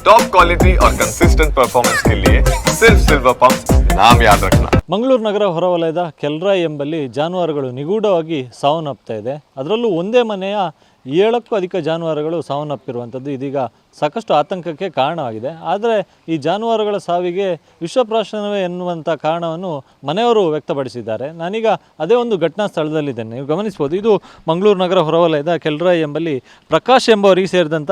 Top quality और consistent performance के लिए सिर्फ सिल्वर पंप नाम याद रखना ಮಂಗಳೂರು ನಗರ ಹೊರವಲಯದ ಕೆಲ್ರಾಯಿ ಎಂಬಲ್ಲಿ ಜಾನುವಾರುಗಳು ನಿಗೂಢವಾಗಿ ಸಾವನ್ನಪ್ತಾ ಇದೆ ಅದರಲ್ಲೂ ಒಂದೇ ಮನೆಯ ಏಳಕ್ಕೂ ಅಧಿಕ ಜಾನುವಾರುಗಳು ಸಾವನ್ನಪ್ಪಿರುವಂಥದ್ದು ಇದೀಗ ಸಾಕಷ್ಟು ಆತಂಕಕ್ಕೆ ಕಾರಣವಾಗಿದೆ. ಆದರೆ ಈ ಜಾನುವಾರುಗಳ ಸಾವಿಗೆ ವಿಶ್ವಪ್ರಾಶನವೇ ಎನ್ನುವಂಥ ಕಾರಣವನ್ನು ಮನೆಯವರು ವ್ಯಕ್ತಪಡಿಸಿದ್ದಾರೆ. ನಾನೀಗ ಅದೇ ಒಂದು ಘಟನಾ ಸ್ಥಳದಲ್ಲಿದ್ದೇನೆ. ನೀವು ಗಮನಿಸ್ಬೋದು ಇದು ಮಂಗಳೂರು ನಗರ ಹೊರವಲಯದ ಕೆಲ್ರಾಯ್ ಎಂಬಲ್ಲಿ ಪ್ರಕಾಶ್ ಎಂಬವರಿಗೆ ಸೇರಿದಂಥ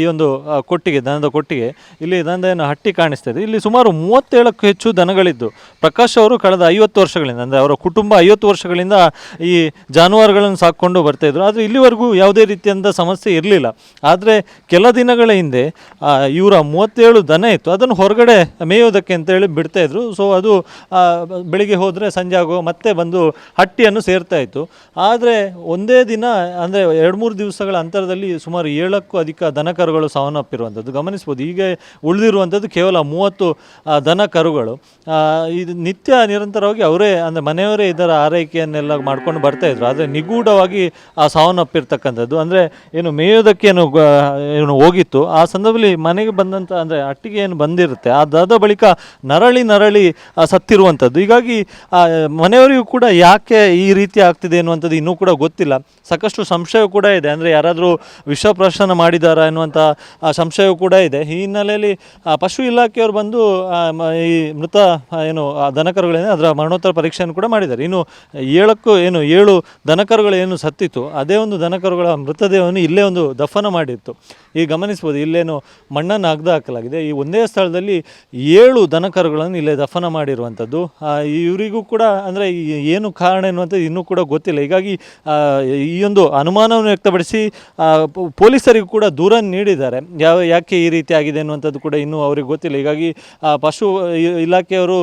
ಈ ಒಂದು ಕೊಟ್ಟಿಗೆ, ದನದ ಕೊಟ್ಟಿಗೆ. ಇಲ್ಲಿ ದನದ ಹಟ್ಟಿ ಕಾಣಿಸ್ತಾ ಇದೆ. ಇಲ್ಲಿ ಸುಮಾರು ಮೂವತ್ತೇಳಕ್ಕೂ ಹೆಚ್ಚು ದನಗಳಿದ್ದು, ಪ್ರಕಾಶ್ ಅವರು ಕಳೆದ ಐವತ್ತು ವರ್ಷಗಳಿಂದ, ಅಂದರೆ ಅವರ ಕುಟುಂಬ ಐವತ್ತು ವರ್ಷಗಳಿಂದ ಈ ಜಾನುವಾರುಗಳನ್ನು ಸಾಕ್ಕೊಂಡು ಬರ್ತಾಯಿದ್ರು ಆದರೆ ಇಲ್ಲಿವರೆಗೂ ಯಾವುದೇ ರೀತಿಯಾದ ಸಮಸ್ಯೆ ಇರಲಿಲ್ಲ. ಆದರೆ ಕೆಲ ದಿನಗಳ ಹಿಂದೆ ಇವರ ಮೂವತ್ತೇಳು ದನ ಇತ್ತು. ಅದನ್ನು ಹೊರಗಡೆ ಮೇಯೋದಕ್ಕೆ ಬಿಡ್ತಾ ಇದ್ರು. ಸೊ ಅದು ಬೆಳಿಗ್ಗೆ ಹೋದರೆ ಸಂಜೆ ಆಗೋ ಮತ್ತೆ ಬಂದು ಹಟ್ಟಿಯನ್ನು ಸೇರ್ತಾ ಇತ್ತು. ಆದರೆ ಒಂದೇ ದಿನ, ಅಂದರೆ ಎರಡು ಮೂರು ದಿವಸಗಳ ಅಂತರದಲ್ಲಿ ಸುಮಾರು ಏಳಕ್ಕೂ ಅಧಿಕ ದನ ಕರುಗಳು ಸಾವನ್ನಪ್ಪಿರುವಂಥದ್ದು. ಗಮನಿಸ್ಬೋದು, ಈಗ ಉಳಿದಿರುವಂಥದ್ದು ಕೇವಲ ಮೂವತ್ತು ದನ ಕರುಗಳು. ಇದು ನಿತ್ಯ ನಿರಂತರವಾಗಿ ಅವರೇ, ಅಂದರೆ ಮನೆಯವರೇ ಇದರ ಆರೈಕೆಯನ್ನೆಲ್ಲ ಮಾಡ್ಕೊಂಡು ಬರ್ತಾ ಇದ್ರು. ಆದರೆ ನಿಗೂಢವಾಗಿ, ಆ, ಸಾವನ್ನಪ್ಪಿರ್ತಕ್ಕಂಥದ್ದು. ಅಂದರೆ ಏನು ಮೇಯೋದಕ್ಕೆ ಏನು ಹೋಗಿತ್ತು. ಆ ಸಂದರ್ಭದಲ್ಲಿ ಮನೆಗೆ ಬಂದಂಥ ಅಂದರೆ ಅಟ್ಟಿಗೆ ಏನು ಬಂದಿರುತ್ತೆ ಅದಾದ ಬಳಿಕ ನರಳಿ ನರಳಿ ಸತ್ತಿರುವಂಥದ್ದು ಹೀಗಾಗಿ ಮನೆಯವರಿಗೂ ಕೂಡ ಯಾಕೆ ಈ ರೀತಿ ಆಗ್ತಿದೆ ಅನ್ನುವಂಥದ್ದು ಇನ್ನೂ ಕೂಡ ಗೊತ್ತಿಲ್ಲ. ಸಾಕಷ್ಟು ಸಂಶಯ ಕೂಡ ಇದೆ. ಅಂದರೆ ಯಾರಾದರೂ ವಿಷಪ್ರಾಶನ ಮಾಡಿದಾರಾ ಎನ್ನುವಂಥ ಆ, ಸಂಶಯವೂ ಕೂಡ ಇದೆ. ಈ ಹಿನ್ನೆಲೆಯಲ್ಲಿ ಪಶು ಇಲಾಖೆಯವರು ಬಂದು ಈ ಮೃತ ಏನು ದನಕರುಗಳೇನು ಅದರ ಮರಣೋತ್ತರ ಪರೀಕ್ಷೆಯನ್ನು ಕೂಡ ಮಾಡಿದ್ದಾರೆ. ಇನ್ನು ಏಳಕ್ಕೂ ಏನು ಏಳು ದನಕರುಗಳೇನು ಸತ್ತಿತ್ತು ಅದೇ ಒಂದು ದನಕರುಗಳ ಮೃತದೇಹವನ್ನು ಇಲ್ಲೇ ಒಂದು ದಫನ ಮಾಡಿತ್ತು. ಈಗ ಗಮನಿಸ್ಬೋದು ಇಲ್ಲೇನು ಮಣ್ಣನ್ನು ಅಗ್ದು ಹಾಕಲಾಗಿದೆ. ಈ ಒಂದೇ ಸ್ಥಳದಲ್ಲಿ ಏಳು ದನಕರುಗಳನ್ನು ಇಲ್ಲೇ ದಫನ ಮಾಡಿರುವಂಥದ್ದು. ಇವರಿಗೂ ಕೂಡ ಅಂದರೆ ಏನು ಕಾರಣ ಎನ್ನುವಂಥದ್ದು ಇನ್ನೂ ಕೂಡ ಗೊತ್ತಿಲ್ಲ. ಹೀಗಾಗಿ ಈ ಒಂದು ಅನುಮಾನವನ್ನು ವ್ಯಕ್ತಪಡಿಸಿ ಪೊಲೀಸರಿಗೂ ಕೂಡ ದೂರ ನೀಡಿದ್ದಾರೆ. ಯಾವ, ಯಾಕೆ ಈ ರೀತಿ ಆಗಿದೆ ಅನ್ನುವಂಥದ್ದು ಕೂಡ ಇನ್ನೂ ಅವ್ರಿಗೆ ಗೊತ್ತಿಲ್ಲ. ಹೀಗಾಗಿ ಪಶು ಇಲಾಖೆಯವರು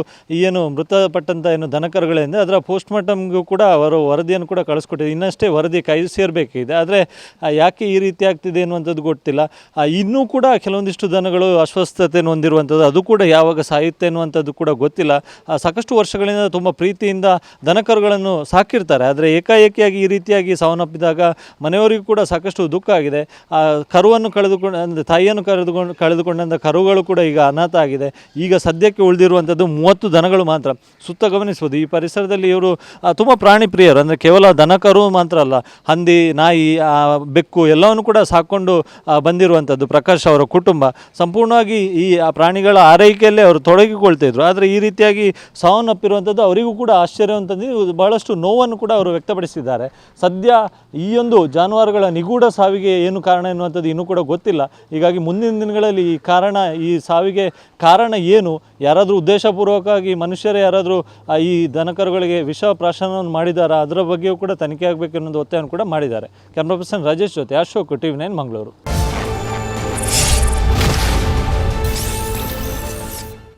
ಏನು ಮೃತಪಟ್ಟಂಥ ಏನು ದನಕರುಗಳಿಂದ ಅದರ ಪೋಸ್ಟ್ ಮಾರ್ಟಮ್ಗೂ ಕೂಡ ಅವರು ವರದಿಯನ್ನು ಕೂಡ ಕಳಿಸ್ಕೊಟ್ಟಿದೆ ಇನ್ನಷ್ಟೇ ವರದಿ ಕೈ ಸೇರಬೇಕಿದೆ. ಆದರೆ ಯಾಕೆ ಈ ರೀತಿ ಆಗ್ತಿದೆ ಅನ್ನುವಂಥದ್ದು ಗೊತ್ತಿಲ್ಲ. ಇನ್ನೂ ಕೂಡ ಕೆಲವೊಂದಿಷ್ಟು ದನಗಳು ಅಸ್ವಸ್ಥತೆಯನ್ನು ಹೊಂದಿರುವಂಥದ್ದು ಅದು ಕೂಡ ಯಾವಾಗ ಸಾಯುತ್ತೆ ಅನ್ನುವಂಥದ್ದು ಕೂಡ ಗೊತ್ತಿಲ್ಲ. ಸಾಕಷ್ಟು ವರ್ಷಗಳಿಂದ ತುಂಬ ಪ್ರೀತಿಯಿಂದ ದನಕರುಗಳನ್ನು ಸಾಕಿರ್ತಾರೆ. ಆದರೆ ಏಕಾಏಕಿಯಾಗಿ ಈ ರೀತಿಯಾಗಿ ಸಾವನ್ನಪ್ಪಿದಾಗ ಮನೆಯವರಿಗೂ ಕೂಡ ಸಾಕಷ್ಟು ದುಃಖ ಆಗಿದೆ. ಆ ಕರುವನ್ನು ಕಳೆದುಕೊಂಡು ಅಂದರೆ ತಾಯಿಯನ್ನು ಕಳೆದುಕೊಂಡು ಕಳೆದುಕೊಂಡಂಥ ಕರುಗಳು ಕೂಡ ಈಗ ಅನಾಥ ಆಗಿದೆ. ಈಗ ಸದ್ಯಕ್ಕೆ ಉಳಿದಿರುವಂಥದ್ದು ಮೂವತ್ತು ದನಗಳು ಮಾತ್ರ. ಸುತ್ತ ಗಮನಿಸ್ಬೋದು ಈ ಪರಿಸರದಲ್ಲಿ ಇವರು ತುಂಬ ಪ್ರಾಣಿ ಪ್ರಿಯರು ಅಂದರೆ ಕೇವಲ ದನಕರು ಮಾತ್ರ ಅಲ್ಲ ಹಂದಿ ನಾಯಿ ಬೆಕ್ಕು ಎಲ್ಲವನ್ನು ಕೂಡ ಸಾಕೊಂಡು ಆ, ಬಂದಿರುವಂಥದ್ದು ಪ್ರಕಾಶ್ ಅವರ ಕುಟುಂಬ ಸಂಪೂರ್ಣವಾಗಿ ಈ ಆ ಪ್ರಾಣಿಗಳ ಆರೈಕೆಯಲ್ಲೇ ಅವರು ತೊಡಗಿಕೊಳ್ತಿದ್ರು ಆದರೆ ಈ ರೀತಿಯಾಗಿ ಸಾವನ್ನಪ್ಪಿರುವಂಥದ್ದು ಅವರಿಗೂ ಕೂಡ ಆಶ್ಚರ್ಯ ಅಂತಂದು ಬಹಳಷ್ಟು ನೋವನ್ನು ಕೂಡ ಅವರು ವ್ಯಕ್ತಪಡಿಸಿದ್ದಾರೆ. ಸದ್ಯ ಈ ಒಂದು ಜಾನುವಾರುಗಳ ನಿಗೂಢ ಸಾವಿಗೆ ಏನು ಕಾರಣ ಎನ್ನುವಂಥದ್ದು ಇನ್ನೂ ಕೂಡ ಗೊತ್ತಿಲ್ಲ. ಹೀಗಾಗಿ ಮುಂದಿನ ದಿನಗಳಲ್ಲಿ ಈ ಕಾರಣ, ಈ ಸಾವಿಗೆ ಕಾರಣ ಏನು? ಯಾರಾದರೂ ಉದ್ದೇಶಪೂರ್ವಕವಾಗಿ ಮನುಷ್ಯರೇ ಯಾರಾದರೂ ಈ ದನಕರುಗಳಿಗೆ ವಿಷ ಪ್ರಾಶನವನ್ನು ಮಾಡಿದಾರಾ ಅದರ ಬಗ್ಗೆಯೂ ಕೂಡ ತನಿಖೆ ಆಗಬೇಕು ಅನ್ನೋದು ಒತ್ತಾಯವನ್ನು ಕೂಡ ಮಾಡಿದ್ದಾರೆ. ಕ್ಯಾಮ್ರಾ ಪರ್ಸನ್ ರಾಜೇಶ್ ಜೊತೆ ಅಶೋಕ್, ಟಿವಿ ನೈನ್, ಮಂಗಳೂರು.